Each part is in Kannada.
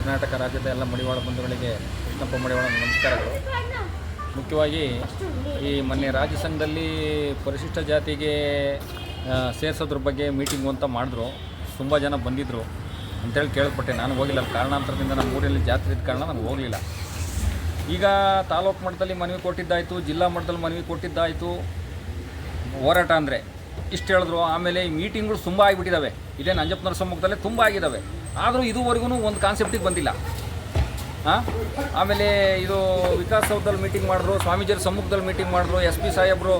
ಕರ್ನಾಟಕ ರಾಜ್ಯದ ಎಲ್ಲ ಮಡಿವಾಳ ಬಂಧುಗಳಿಗೆ ಕೃಷ್ಣಪ್ಪ ಮಡಿವಾಳ ನಮಸ್ಕಾರಗಳು. ಮುಖ್ಯವಾಗಿ ಈ ಮೊನ್ನೆ ರಾಜ್ಯ ಸಂಘದಲ್ಲಿ ಪರಿಶಿಷ್ಟ ಜಾತಿಗೆ ಸೇರಿಸೋದ್ರ ಬಗ್ಗೆ ಮೀಟಿಂಗು ಅಂತ ಮಾಡಿದ್ರು. ತುಂಬ ಜನ ಬಂದಿದ್ದರು ಅಂತೇಳಿ ಕೇಳ್ಪಟ್ಟೆ. ನಾನು ಹೋಗಿಲ್ಲ. ಕಾರಣಾಂತರದಿಂದ ನಮ್ಮ ಊರಲ್ಲಿ ಜಾತ್ರೆ ಇದ್ದ ಕಾರಣ ನಾನು ಹೋಗಲಿಲ್ಲ. ಈಗ ತಾಲೂಕು ಮಟ್ಟದಲ್ಲಿ ಮನವಿ ಕೊಟ್ಟಿದ್ದಾಯಿತು, ಜಿಲ್ಲಾ ಮಟ್ಟದಲ್ಲಿ ಮನವಿ ಕೊಟ್ಟಿದ್ದಾಯಿತು. ಹೋರಾಟ ಅಂದರೆ ಇಷ್ಟು ಹೇಳಿದ್ರು. ಆಮೇಲೆ ಈ ಮೀಟಿಂಗ್ಗಳು ತುಂಬ ಆಗಿಬಿಟ್ಟಿದ್ದಾವೆ ಇದೇ ನಂಜಪ್ಪನವ್ರ ಸಮ್ಮುಖದಲ್ಲೇ ತುಂಬ ಆಗಿದ್ದಾವೆ ಆದರೂ ಇದುವರೆಗೂ ಒಂದು ಕಾನ್ಸೆಪ್ಟಿಗೆ ಬಂದಿಲ್ಲ. ಹಾಂ? ಆಮೇಲೆ ಇದು ವಿಕಾಸಸೌಧದಲ್ಲಿ ಮೀಟಿಂಗ್ ಮಾಡಿದ್ರು ಸ್ವಾಮೀಜಿಯರ ಸಮ್ಮುಖದಲ್ಲಿ ಮೀಟಿಂಗ್ ಮಾಡಿದ್ರು, ಎಸ್ ಪಿ ಸಾಹೇಬರು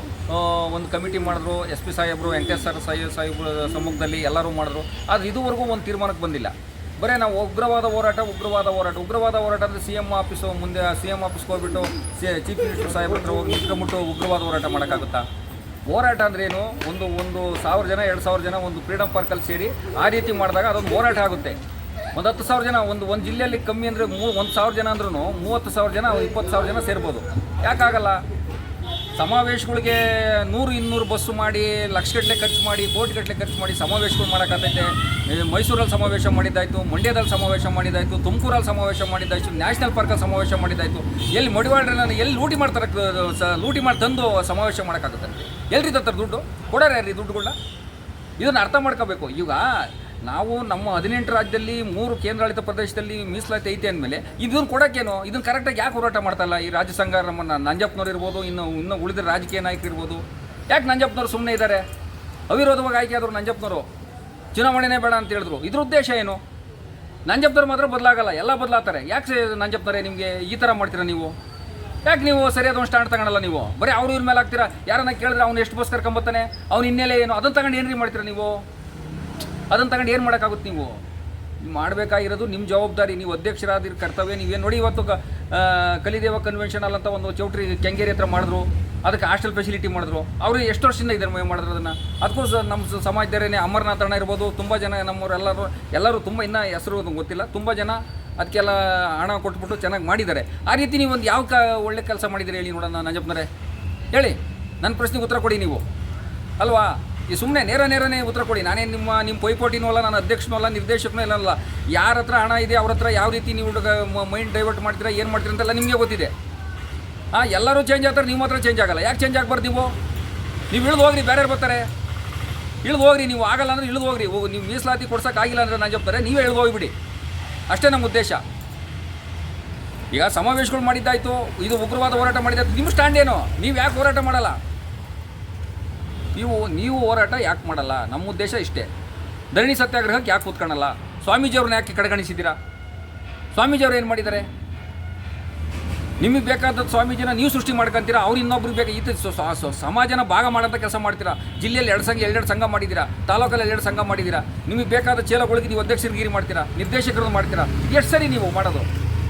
ಒಂದು ಕಮಿಟಿ ಮಾಡಿದ್ರು, ಎಸ್ ಪಿ ಸಾಹೇಬರು ವೆಂಕಟೇಶ್ವರ ಸಾಹೇಬ್ ಸಾಹೇಬ್ರ ಸಮ್ಮುಖದಲ್ಲಿ ಎಲ್ಲರೂ ಮಾಡಿದ್ರು. ಆದರೆ ಇದುವರೆಗೂ ಒಂದು ತೀರ್ಮಾನಕ್ಕೆ ಬಂದಿಲ್ಲ. ಬರೀ ನಾವು ಉಗ್ರವಾದ ಹೋರಾಟ ಉಗ್ರವಾದ ಹೋರಾಟ. ಉಗ್ರವಾದ ಹೋರಾಟ ಅಂದರೆ ಸಿ ಎಂ ಆಫೀಸು ಮುಂದೆ, ಸಿ ಎಂ ಆಫೀಸ್ಗೆ ಹೋಗ್ಬಿಟ್ಟು, ಸಿ ಚೀಫ್ ಮಿನಿಸ್ಟರ್ ಸಾಹೇಬ್ರ ಹತ್ರ ಹೋಗಿ ನಿಂತ್ಕೊಂಬಿಟ್ಟು ಉಗ್ರವಾದ ಹೋರಾಟ ಮಾಡೋಕ್ಕಾಗುತ್ತಾ? ಹೋರಾಟ ಅಂದ್ರೆ ಏನು? ಒಂದು ಒಂದು ಸಾವಿರ ಜನ, ಎರಡು ಸಾವಿರ ಜನ ಒಂದು ಫ್ರೀಡಮ್ ಪಾರ್ಕಲ್ಲಿ ಸೇರಿ ಆ ರೀತಿ ಮಾಡಿದಾಗ ಅದೊಂದು ಹೋರಾಟ ಆಗುತ್ತೆ. ಒಂದು ಹತ್ತು ಸಾವಿರ ಜನ, ಒಂದು ಒಂದು ಜಿಲ್ಲೆಯಲ್ಲಿ ಕಮ್ಮಿ ಅಂದರೆ ಮೂ, ಒಂದು ಸಾವಿರ ಜನ ಅಂದ್ರೂ ಮೂವತ್ತು ಸಾವಿರ ಜನ, ಇಪ್ಪತ್ತು ಸಾವಿರ ಜನ ಸೇರ್ಬೋದು. ಯಾಕಾಗಲ್ಲ? ಸಮಾವೇಶಗಳಿಗೆ ನೂರು ಇನ್ನೂರು ಬಸ್ಸು ಮಾಡಿ, ಲಕ್ಷಗಟ್ಟಲೆ ಖರ್ಚು ಮಾಡಿ, ಕೋಟಿಗಟ್ಟಲೆ ಖರ್ಚು ಮಾಡಿ ಸಮಾವೇಶಗಳು ಮಾಡೋಕ್ಕಾಗೈತೆ ಈ ಮೈಸೂರಲ್ಲಿ ಸಮಾವೇಶ ಮಾಡಿದ್ದಾಯಿತು, ಮಂಡ್ಯದಲ್ಲಿ ಸಮಾವೇಶ ಮಾಡಿದ್ದಾಯಿತು, ತುಮಕೂರಲ್ಲಿ ಸಮಾವೇಶ ಮಾಡಿದ್ದಾಯಿತು, ನ್ಯಾಷನಲ್ ಪಾರ್ಕಲ್ಲಿ ಸಮಾವೇಶ ಮಾಡಿದ್ದಾಯಿತು. ಎಲ್ಲಿ ಮಡಿವಾಳ್ರೆ ಎಲ್ಲಿ ಲೂಟಿ ಮಾಡ್ತಾರೆ ಲೂಟಿ ಮಾಡಿ ತಂದು ಸಮಾವೇಶ ಮಾಡೋಕ್ಕಾಗುತ್ತೆ ಎಲ್ರಿ ತರ್ತಾರೆ ದುಡ್ಡು? ಕೊಡೋರು ಯಾರ್ರಿ ದುಡ್ಡುಗಳನ್ನ ಇದನ್ನು ಅರ್ಥ ಮಾಡ್ಕೋಬೇಕು. ಈಗ ನಾವು ನಮ್ಮ ಹದಿನೆಂಟು ರಾಜ್ಯದಲ್ಲಿ ಮೂರು ಕೇಂದ್ರಾಡಳಿತ ಪ್ರದೇಶದಲ್ಲಿ ಮೀಸಲಾತಿ ಐತೆ ಅಂದಮೇಲೆ ಇದನ್ನು ಕೊಡೋಕ್ಕೇನು? ಇದನ್ನು ಕರೆಕ್ಟಾಗಿ ಯಾಕೆ ಹೋರಾಟ ಮಾಡ್ತಾಯಿಲ್ಲ ಈ ರಾಜ್ಯ ಸಂಘ ನಮ್ಮನ್ನು? ನಂಜಪ್ಪನವ್ರು ಇರ್ಬೋದು, ಇನ್ನು ಇನ್ನು ಉಳಿದ ರಾಜಕೀಯ ನಾಯಕರು ಇರ್ಬೋದು. ಯಾಕೆ ನಂಜಪ್ಪನವ್ರು ಸುಮ್ಮನೆ ಇದ್ದಾರೆ ಅವಿರೋಧವಾಗಿ ಆಯ್ಕೆ ಆದರು ನಂಜಪ್ಪನವರು ಚುನಾವಣೆನೇ ಬೇಡ ಅಂತ ಹೇಳಿದ್ರು. ಇದ್ರ ಉದ್ದೇಶ ಏನು? ನಂಜಪ್ಪನವ್ರು ಮಾತ್ರ ಬದಲಾಗಲ್ಲ, ಎಲ್ಲ ಬದಲಾಗ್ತಾರೆ. ಯಾಕೆ ನಂಜಪ್ಪನವರೇ ನಿಮಗೆ ಈ ಥರ ಮಾಡ್ತೀರಾ ನೀವು? ಯಾಕೆ ನೀವು ಸರಿಯಾದ ಒಂದು ಸ್ಟ್ಯಾಂಡ್ ತಗೊಳಲ್ಲ ನೀವು? ಬರೀ ಅವ್ರು ಇವ್ರ ಮೇಲೆ ಹಾಕ್ತೀರಾ? ಯಾರನ್ನ ಕೇಳಿದ್ರೆ ಅವ್ನು ಎಷ್ಟು ಬಸ್ ಕರ್ಕೊಂಬತ್ತಾನೆ ಅವ್ನು ಹಿನ್ನೆಲೆ ಏನು? ಅದನ್ನು ತಗೊಂಡು ಏನ್ರಿ ಮಾಡ್ತೀರಾ ನೀವು? ಅದನ್ನು ತಗೊಂಡು ಏನು ಮಾಡೋಕ್ಕಾಗುತ್ತೆ ನೀವು? ನೀವು ಮಾಡಬೇಕಾಗಿರೋದು ನಿಮ್ಮ ಜವಾಬ್ದಾರಿ, ನೀವು ಅಧ್ಯಕ್ಷರಾದಿರ ಕರ್ತವ್ಯ. ನೀವೇನು ನೋಡಿ ಇವತ್ತು ಕಲಿದೇವ ಕನ್ವೆನ್ಷನ್ ಅಂತ ಒಂದು ಚೌಟ್ರಿ ಕೆಂಗೇರಿ ಹತ್ರ ಮಾಡಿದ್ರು. ಅದಕ್ಕೆ ಹಾಸ್ಟೆಲ್ ಫೆಸಿಲಿಟಿ ಮಾಡಿದ್ರು. ಅವರು ಎಷ್ಟು ವರ್ಷದಿಂದ ಇದ್ದಾರೆ ಮಾಡಿದ್ರು ಅದನ್ನು? ಅದಕ್ಕೂ ಸಹ ನಮ್ಮ ಸಮಾಜದವರೇನೆ ಅಮರನಾಥ ಅಣ್ಣ ಇರ್ಬೋದು. ತುಂಬ ಜನ ನಮ್ಮವರೆಲ್ಲರೂ ಎಲ್ಲರೂ ತುಂಬ ಇನ್ನೂ ಹೆಸರು ಗೊತ್ತಿಲ್ಲ. ತುಂಬ ಜನ ಅದಕ್ಕೆಲ್ಲ ಹಣ ಕೊಟ್ಬಿಟ್ಟು ಚೆನ್ನಾಗಿ ಮಾಡಿದ್ದಾರೆ. ಆ ರೀತಿ ನೀವು ಒಂದು ಯಾವ ಕ ಒಳ್ಳೆ ಕೆಲಸ ಮಾಡಿದ್ದೀರಿ ಹೇಳಿ ನೋಡೋಣ, ನಂಜಪ್ಪನವರೇ. ಹೇಳಿ. ನನ್ನ ಪ್ರಶ್ನೆಗೆ ಉತ್ತರ ಕೊಡಿ ನೀವು. ಅಲ್ವಾ? ಈ ಸುಮ್ಮನೆ ನೇರ ನೇರನೇ ಉತ್ತರ ಕೊಡಿ. ನಾನೇ ನಿಮ್ಮ ನಿಮ್ಮ ಪೈಪೋಟಿನೂ ಅಲ್ಲ, ನಾನು ಅಧ್ಯಕ್ಷನೂ ಅಲ್ಲ, ನಿರ್ದೇಶಕನೂ ಇಲ್ಲ ಯಾರ ಹತ್ರ ಹಣ ಇದೆ, ಅವ್ರ ಹತ್ರ ಯಾವ ರೀತಿ ನೀವು ಮೈಂಡ್ ಡೈವರ್ಟ್ ಮಾಡ್ತೀರಾ, ಏನು ಮಾಡ್ತೀರಾ ಅಂತೆಲ್ಲ ನಿಮಗೆ ಗೊತ್ತಿದೆ. ಹಾಂ, ಎಲ್ಲರೂ ಚೇಂಜ್ ಆಗ್ತಾರೆ, ನೀವು ಮಾತ್ರ ಚೇಂಜ್ ಆಗಲ್ಲ. ಯಾಕೆ ಚೇಂಜ್ ಆಗ್ಬಾರ್ದು ನೀವು? ನೀವು ಇಳಿದು ಹೋಗ್ರಿ ಬೇರೆ ಬರ್ತಾರೆ. ಇಳಿದು ಹೋಗ್ರಿ, ನೀವು ಆಗಲ್ಲ ಅಂದ್ರೆ ಇಳಿದು ಹೋಗ್ರಿ. ಹೋಗಿ ನೀವು ಮೀಸಲಾತಿ ಕೊಡ್ಸೋಕ್ಕಾಗಿಲ್ಲ ಅಂದರೆ ನಾನು ಜಪ್ತಾರೆ, ನೀವೇ ಇಳಿದು ಹೋಗಿಬಿಡಿ. ಅಷ್ಟೇ ನಮ್ಮ ಉದ್ದೇಶ. ಈಗ ಸಮಾವೇಶಗಳು ಮಾಡಿದ್ದಾಯಿತು, ಇದು ಉಗ್ರವಾದ ಹೋರಾಟ ಮಾಡಿದ್ದಾಯ್ತು, ನಿಮ್ಮ ಸ್ಟ್ಯಾಂಡ್ ಏನು? ನೀವು ಯಾಕೆ ಹೋರಾಟ ಮಾಡಲ್ಲ? ನೀವು ನೀವು ಹೋರಾಟ ಯಾಕೆ ಮಾಡಲ್ಲ? ನಮ್ಮ ಉದ್ದೇಶ ಇಷ್ಟೇ. ಧರಣಿ ಸತ್ಯಾಗ್ರಹಕ್ಕೆ ಯಾಕೆ ಕೂತ್ಕೊಳ್ಳಲ್ಲ ಸ್ವಾಮೀಜಿಯವ್ರನ್ನ ಯಾಕೆ ಕಡೆಗಣಿಸಿದ್ದೀರಾ? ಸ್ವಾಮೀಜಿಯವ್ರು ಏನು ಮಾಡಿದ್ದಾರೆ ನಿಮಗೆ ಬೇಕಾದದ್ದು ಸ್ವಾಮೀಜಿನ ನೀವು ಸೃಷ್ಟಿ ಮಾಡ್ಕೊಂತೀರಾ? ಅವ್ರು ಇನ್ನೊಬ್ರು ಬೇಕು ಈ ತ- ಸ- ಸ- ಸ- ಸಮಾಜನ ಭಾಗ ಮಾಡೋಂಥ ಕೆಲಸ ಮಾಡ್ತೀರಾ? ಜಿಲ್ಲೆಯಲ್ಲಿ ಎರಡು ಸಂಘ ಎರಡೆರಡು ಸಂಘ ಮಾಡಿದ್ದೀರಾ? ತಾಲೂಕಲ್ಲಿ ಎರಡು ಸಂಘ ಮಾಡಿದ್ದೀರಾ? ನಿಮಗೆ ಬೇಕಾದ ಚೇಲಗಳಿಗೆ ನೀವು ಅಧ್ಯಕ್ಷರಿಗಿರಿ ಮಾಡ್ತೀರಾ? ನಿರ್ದೇಶಕರನ್ನು ಮಾಡ್ತೀರಾ? ಎಷ್ಟು ಸರಿ ನೀವು ಮಾಡೋದು?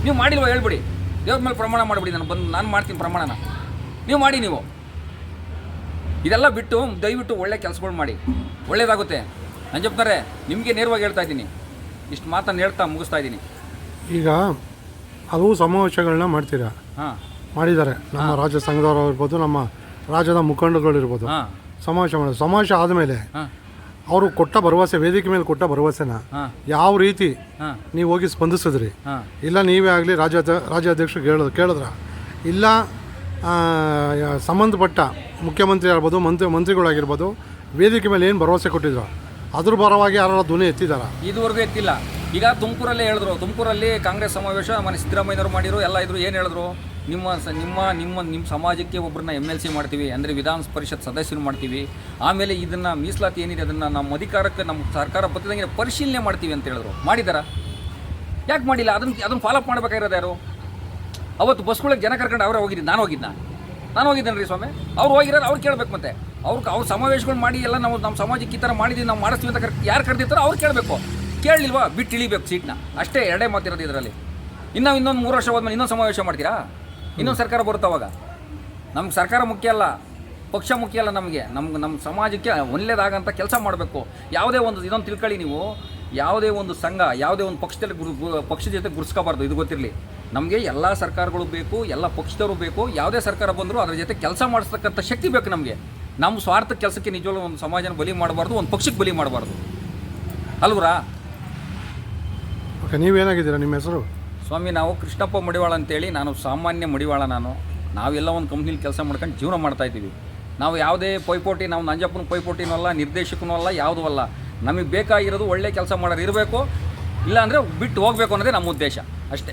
ನೀವು ಮಾಡಿಲ್ವ ಹೇಳ್ಬಿಡಿ. ದೇವ್ರ ಮೇಲೆ ಪ್ರಮಾಣ ಮಾಡಿಬಿಡಿ ನಾನು ಬಂದು ನಾನು ಮಾಡ್ತೀನಿ ಪ್ರಮಾಣನ. ನೀವು ಮಾಡಿ ನೀವು. ಇದೆಲ್ಲ ಬಿಟ್ಟು ದಯವಿಟ್ಟು ಒಳ್ಳೆ ಕೆಲಸಗಳು ಮಾಡಿ. ಒಳ್ಳೇದಾಗುತ್ತೆ. ನಂಜಪ್ಪನರೇ ನಿಮಗೆ ನೇರವಾಗಿ ಹೇಳ್ತಾ ಇದ್ದೀನಿ. ಇಷ್ಟು ಮಾತನ್ನು ಹೇಳ್ತಾ ಮುಗಿಸ್ತಾ ಇದ್ದೀನಿ. ಈಗ ಹಲವು ಸಮಾವೇಶಗಳನ್ನ ಮಾಡ್ತೀರಾ? ಹಾಂ. ಮಾಡಿದ್ದಾರೆ. ನಮ್ಮ ರಾಜ್ಯ ಸಂಘದವರು ಇರ್ಬೋದು ನಮ್ಮ ರಾಜ್ಯದ ಮುಖಂಡಗಳಿರ್ಬೋದು ಹಾಂ. ಸಮಾವೇಶ ಮಾಡಿ ಸಮಾವೇಶ ಆದಮೇಲೆ ಅವರು ಕೊಟ್ಟ ಭರವಸೆ ವೇದಿಕೆ ಮೇಲೆ ಕೊಟ್ಟ ಭರವಸೆನ ಯಾವ ರೀತಿ ನೀವು ಹೋಗಿ ಸ್ಪಂದಿಸಿದ್ರಿ? ಇಲ್ಲ ನೀವೇ ಆಗಲಿ ರಾಜ್ಯ ರಾಜ್ಯಾಧ್ಯಕ್ಷರು ಕೇಳೋದು ಕೇಳಿದ್ರ? ಇಲ್ಲ ಸಂಬಂಧಪಟ್ಟ ಮುಖ್ಯಮಂತ್ರಿ ಆಗಿರ್ಬೋದು ಮಂತ್ರಿ, ಮಂತ್ರಿಗಳಾಗಿರ್ಬೋದು, ವೇದಿಕೆ ಮೇಲೆ ಏನು ಭರವಸೆ ಕೊಟ್ಟಿದ್ರು, ಅದ್ರ ಪರವಾಗಿ ಯಾರು ಧ್ವನಿ ಎತ್ತಿದಾರ ಇದುವರೆಗೂ ಎತ್ತಿಲ್ಲ. ಈಗ ತುಮಕೂರಲ್ಲೇ ಹೇಳಿದ್ರು. ತುಮಕೂರಲ್ಲಿ ಕಾಂಗ್ರೆಸ್ ಸಮಾವೇಶ, ಮನೆ ಸಿದ್ದರಾಮಯ್ಯನವರು ಮಾಡಿದ್ರು. ಎಲ್ಲ ಇದ್ರು, ಏನು ಹೇಳಿದ್ರು? ನಿಮ್ಮ ಸ, ನಿಮ್ಮ ನಿಮ್ಮ ನಿಮ್ಮ ಸಮಾಜಕ್ಕೆ ಒಬ್ಬರನ್ನ ಎಂ ಎಲ್ ಸಿ ಮಾಡ್ತೀವಿ, ಅಂದರೆ ವಿಧಾನ ಪರಿಷತ್ ಸದಸ್ಯರು ಮಾಡ್ತೀವಿ. ಆಮೇಲೆ ಇದನ್ನು ಮೀಸಲಾತಿ ಏನಿದೆ, ಅದನ್ನು ನಮ್ಮ ಅಧಿಕಾರಕ್ಕೆ, ನಮ್ಮ ಸರ್ಕಾರ ಬತ್ತಿದಂಗೆ ಪರಿಶೀಲನೆ ಮಾಡ್ತೀವಿ ಅಂತ ಹೇಳಿದ್ರು. ಮಾಡಿದಾರ? ಯಾಕೆ ಮಾಡಿಲ್ಲ? ಅದನ್ನು ಅದನ್ನು ಫಾಲೋಅಪ್ ಮಾಡಬೇಕಾಗಿರೋದು ಯಾರು? ಅವತ್ತು ಬಸ್ಗಳಿಗೆ ಜನ ಕರ್ಕೊಂಡು ಅವರೇ ಹೋಗಿದ್ದು, ನಾನು ಹೋಗಿದ್ದ ನಾನು ಹೋಗಿದ್ದೇನೆ ರೀ ಸ್ವಾಮಿ? ಅವ್ರು ಹೋಗಿರೋರು ಅವ್ರು ಕೇಳಬೇಕು ಮತ್ತೆ. ಅವ್ರು ಅವ್ರು ಸಮಾವೇಶಗಳು ಮಾಡಿ ಎಲ್ಲ ನಾವು ನಮ್ಮ ಸಮಾಜಕ್ಕೆ ಈ ಥರ ಮಾಡಿದ್ವಿ ನಾವು ಮಾಡಿಸ್ತೀವಿ ಅಂತ ಕರ್ ಯಾರು ಕರೆದಿರ್ತಾರೋ ಅವ್ರು ಕೇಳಬೇಕು. ಕೇಳಲಿಲ್ವಾ? ಬಿಟ್ಟು ಇಳಿಬೇಕು ಸೀಟ್ನ. ಅಷ್ಟೇ ಎರಡೇ ಮಾತಿರೋದು ಇದರಲ್ಲಿ. ಇನ್ನೂ ಇನ್ನೊಂದು ಮೂರು ವರ್ಷ ಹೋದ್ಮೇಲೆ ಇನ್ನೊಂದು ಸಮಾವೇಶ ಮಾಡ್ತೀರಾ? ಇನ್ನೊಂದು ಸರ್ಕಾರ ಬರುತ್ತೆ ಅವಾಗ? ನಮ್ಗೆ ಸರ್ಕಾರ ಮುಖ್ಯ ಅಲ್ಲ. ಪಕ್ಷ ಮುಖ್ಯ ಅಲ್ಲ ನಮಗೆ. ನಮ್ಗೆ ನಮ್ಮ ಸಮಾಜಕ್ಕೆ ಒಳ್ಳೆಯದಾಗಂಥ ಕೆಲಸ ಮಾಡಬೇಕು. ಯಾವುದೇ ಒಂದು ಇದೊಂದು ತಿಳ್ಕೊಳ್ಳಿ ನೀವು. ಯಾವುದೇ ಒಂದು ಸಂಘ, ಯಾವುದೇ ಒಂದು ಪಕ್ಷದಲ್ಲಿ ಗುರು ಪಕ್ಷದ ಜೊತೆ ಗುರ್ಸ್ಕೋಬಾರ್ದು, ಇದು ಗೊತ್ತಿರಲಿ. ನಮಗೆ ಎಲ್ಲ ಸರ್ಕಾರಗಳು ಬೇಕು ಎಲ್ಲ ಪಕ್ಷದವರು ಬೇಕು ಯಾವುದೇ ಸರ್ಕಾರ ಬಂದರೂ ಅದರ ಜೊತೆ ಕೆಲಸ ಮಾಡಿಸ್ತಕ್ಕಂಥ ಶಕ್ತಿ ಬೇಕು ನಮಗೆ. ನಮ್ಮ ಸ್ವಾರ್ಥ ಕೆಲಸಕ್ಕೆ ನಿಜವಾಗ್ಲೂ ಒಂದು ಸಮಾಜನ ಬಲಿ ಮಾಡಬಾರ್ದು ಒಂದು ಪಕ್ಷಕ್ಕೆ ಬಲಿ ಮಾಡಬಾರ್ದು. ಅಲ್ವರಾ? ಓಕೆ ನೀವೇನಾಗಿದ್ದೀರಾ ನಿಮ್ಮ ಹೆಸರು? ಸ್ವಾಮಿ ನಾವು ಕೃಷ್ಣಪ್ಪ ಮಡಿವಾಳ ಅಂತೇಳಿ ನಾನು ಸಾಮಾನ್ಯ ಮಡಿವಾಳ ನಾನು. ನಾವೆಲ್ಲ ಒಂದು ಕಂಪ್ನಿಲಿ ಕೆಲಸ ಮಾಡ್ಕೊಂಡು ಜೀವನ ಮಾಡ್ತಾ ಇದ್ದೀವಿ. ನಾವು ಯಾವುದೇ ಪೈಪೋಟಿ ನಾವು ನಂಜಪ್ಪನ ಪೈಪೋಟಿನೂ ಅಲ್ಲ ನಿರ್ದೇಶಕನೂ ಅಲ್ಲ ಯಾವುದೂ ಅಲ್ಲ. ನಮಗೆ ಬೇಕಾಗಿರೋದು ಒಳ್ಳೆ ಕೆಲಸ ಮಾಡೋರು ಇರಬೇಕು ಇಲ್ಲಾಂದರೆ ಬಿಟ್ಟು ಹೋಗಬೇಕು ಅನ್ನೋದೇ ನಮ್ಮ ಉದ್ದೇಶ ಅಷ್ಟೇ.